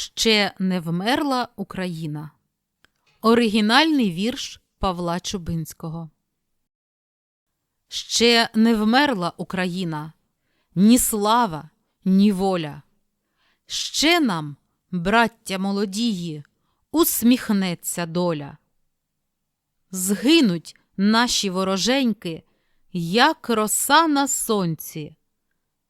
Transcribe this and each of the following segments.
Ще не вмерла Україна. Оригінальний вірш Павла Чубинського. Ще не вмерла Україна, ні слава, ні воля. Ще нам, браття молодії, усміхнеться доля. Згинуть наші вороженьки, як роса на сонці.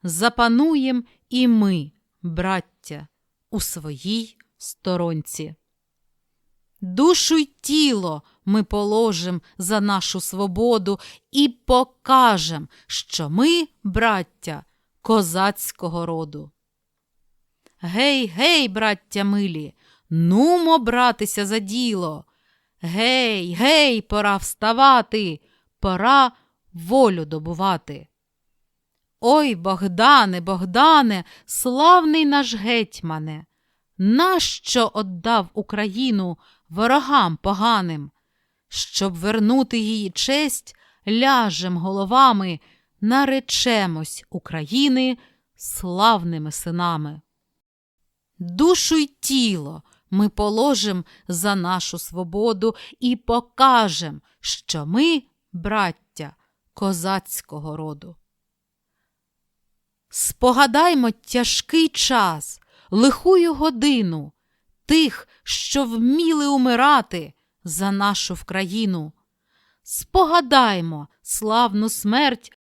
Запануєм і ми, браття, у своїй сторонці. Душу й тіло ми положим за нашу свободу і покажем, що ми, браття, козацького роду. Гей, гей, браття милі, нумо братися за діло. Гей, гей, пора вставати, пора волю добувати. Ой, Богдане, Богдане, славний наш гетьмане, нащо оддав Україну ворогам поганим? Щоб вернути її честь, ляжем головами, наречемось України славними синами. Душу й тіло ми положим за нашу свободу і покажем, що ми, браття, козацького роду. Спогадаймо тяжкий час, лихую годину тих, що вміли умирати за нашу вкраїну. Спогадаймо славну смерть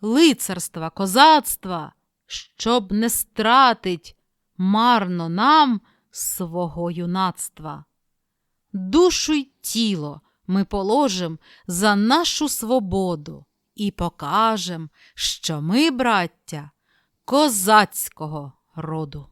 лицарства, козацтва, щоб не стратить марно нам свого юнацтва. Душу й тіло ми положим за нашу свободу і покажем, що ми, браття, козацького роду.